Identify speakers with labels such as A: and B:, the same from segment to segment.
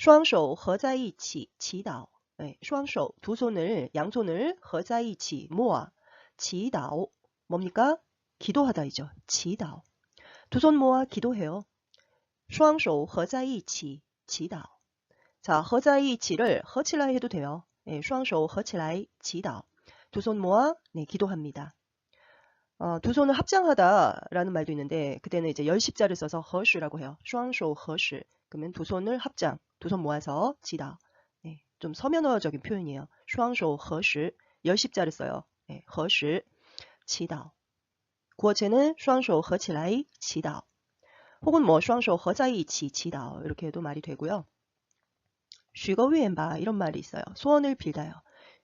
A: 双手合在一起祈祷. 네, 双手, 두 손을, 양손을 合在一起 모아. 祈祷. 뭡니까? 기도하다이죠. 祈祷. 두 손 모아 기도해요. 双手合在一起祈祷. 자, 合在一起를 合起来 해도 돼요. 네, 双手合起来祈祷. 두 손 모아 네, 기도합니다. 어, 두 손을 합장하다라는 말도 있는데 그때는 이제 열십자를 써서 허슈라고 해요. 双手 허슈. 그러면 두 손을 합장, 두 손 모아서 지다. 네, 좀 서면어적인 표현이에요. 双手 허슈. 열십자를 써요. 네, 허슈. 지다. 구어체는 双手 合起来 지다. 혹은 뭐 双手合在一起 지다. 이렇게 해도 말이 되고요. 쉬거 위엔바 이런 말이 있어요. 소원을 빌다요.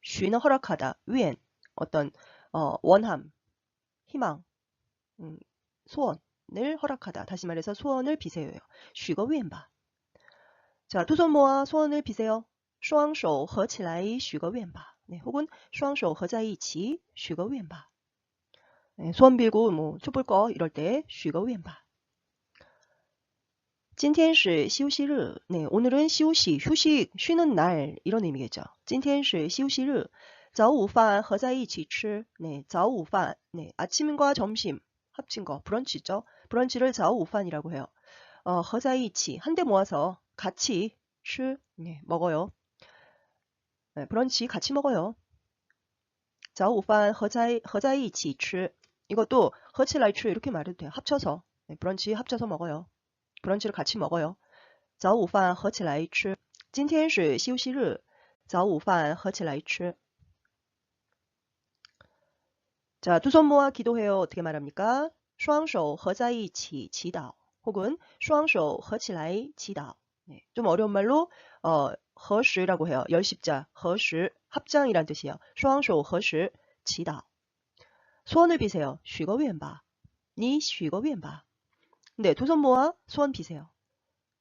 A: 쉬는 허락하다. 위엔 어떤 어, 원함, 희망, 음, 소원을 허락하다. 다시 말해서 소원을 비세요요. 쉬거 위엔바. 자, 두 손 모아 소원을 비세요. 双手合起来许个愿吧. 네, 혹은 双手合在一起许个愿吧. 네, 소원 빌고 뭐 촛불 꺼 이럴 때许个愿吧.今天是休息日. 네, 오늘은 휴식, 휴식, 쉬는 날 이런 의미겠죠. 今天是休息日. 早午饭合在一起吃. 네, 早午饭. 네, 아침과 점심 합친 거 브런치죠. 브런치를 早午饭이라고 해요. 어, 合在一起 한데 모아서 같이 吃 네, 먹어요. 네, 브런치 같이 먹어요. 早午饭合在合在一起吃. 이것도 合起来吃 이렇게 말해도 돼요. 합쳐서. 네, 브런치 합쳐서 먹어요. 브런치를 같이 먹어요. 早午饭合起来吃.今天是休息日.早午饭合起来吃. 자, 두 손 모아 기도해요. 어떻게 말합니까? 双手合在一起祈祷 혹은 双手合起来祈祷. 네, 좀 어려운 말로 어, 合十라고 해요. 열십자, 合十 합장이란 뜻이에요. 双手合十祈祷. 소원을 비세요. 许个愿吧.你许个愿吧. 네, 두 손 모아 소원 비세요.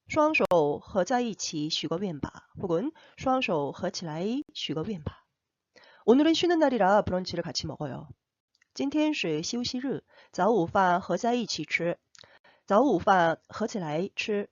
A: 双手合在一起许个愿吧. 혹은 双手合起来许个愿吧. 오늘은 쉬는 날이라 브런치를 같이 먹어요. 今天是休息日，早午饭合在一起吃。早午饭合起来吃。